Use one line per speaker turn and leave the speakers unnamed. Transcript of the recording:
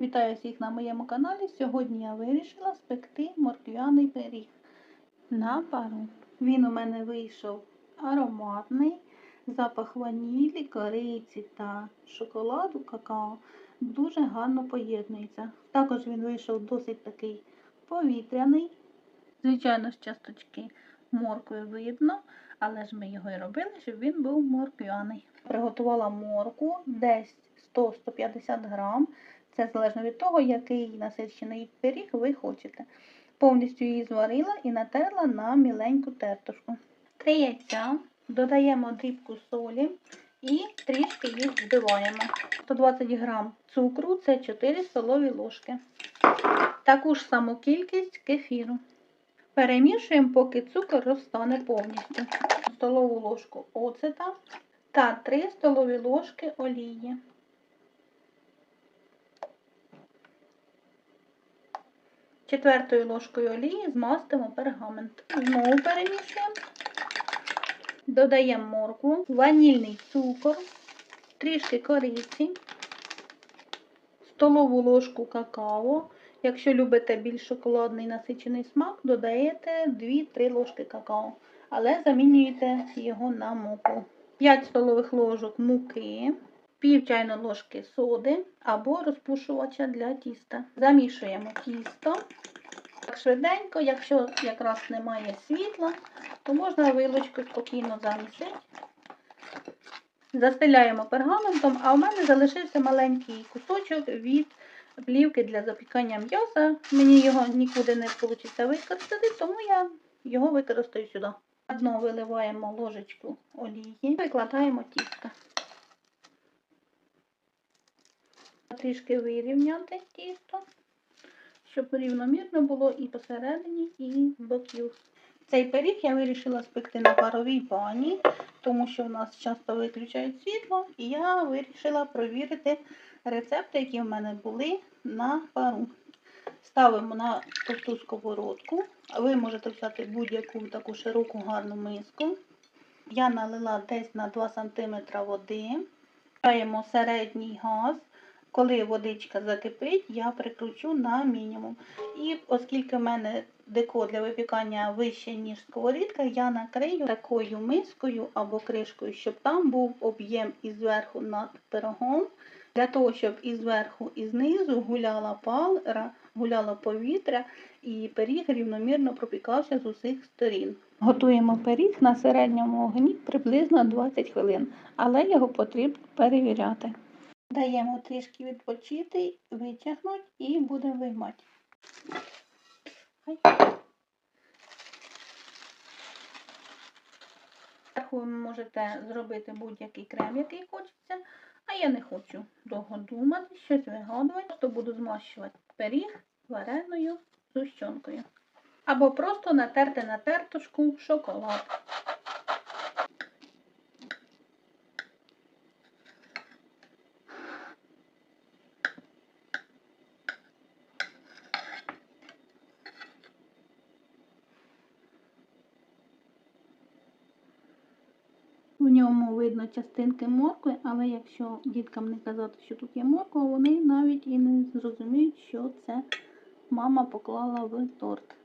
Вітаю всіх на моєму каналі. Сьогодні я вирішила спекти морквяний пиріг на пару. Він у мене вийшов ароматний, запах ванілі, кориці та шоколаду, какао дуже гарно поєднується. Також він вийшов досить такий повітряний. Звичайно, з часточки моркви видно, але ж ми його і робили, щоб він був морквяний. Приготувала морку десь 100-150 грам. Це залежно від того, який насичений пиріг ви хочете. Повністю її зварила і натерла на міленьку тертушку. Три яйця, додаємо дрібку солі і трішки їх збиваємо. 120 грам цукру це 4 столові ложки. Таку ж саму кількість кефіру. Перемішуємо, поки цукор розтане повністю. Столову ложку оцета та 3 столові ложки олії. Четвертою ложкою олії змастимо пергамент. Знову перемішуємо. Додаємо моркву, ванільний цукор, трішки кориці, столову ложку какао. Якщо любите більш шоколадний насичений смак, додаєте 2-3 ложки какао, але замінюєте його на муку. 5 столових ложок муки, пів чайної ложки соди або розпушувача для тіста. Замішуємо тісто. Так швиденько, якщо якраз немає світла, то можна вилочкою спокійно замісити. Застеляємо пергаментом, а у мене залишився маленький кусочок від плівки для запікання м'яса. Мені його нікуди не вийде використати, тому я його використаю сюди. Одно виливаємо ложечку олії, викладаємо тісто. Трішки вирівняти тісто, щоб рівномірно було і посередині, і з боків. Цей пиріг я вирішила спекти на паровій бані, тому що в нас часто виключають світло, і я вирішила провірити рецепти, які в мене були на пару. Ставимо на товсту сковородку. Ви можете взяти будь-яку таку широку гарну миску. Я налила десь на 2 см води. Даємо середній газ. Коли водичка закипить, я прикручу на мінімум. І оскільки в мене деко для випікання вище, ніж сковорідка, я накрию такою мискою або кришкою, щоб там був об'єм і зверху над пирогом. Для того, щоб і зверху, і знизу гуляла палера, гуляло повітря, і пиріг рівномірно пропікався з усіх сторін. Готуємо пиріг на середньому вогні приблизно 20 хвилин, але його потрібно перевіряти. Даємо трішки відпочити, витягнути і будемо виймати. Ви можете зробити будь-який крем, який хочеться, а я не хочу довго думати, щось вигадувати, просто буду змащувати пиріг вареною зущенкою. Або просто натерти на тертушку шоколад. В ньому видно частинки моркви, але якщо діткам не казати, що тут є морква, вони навіть і не зрозуміють, що це мама поклала в торт.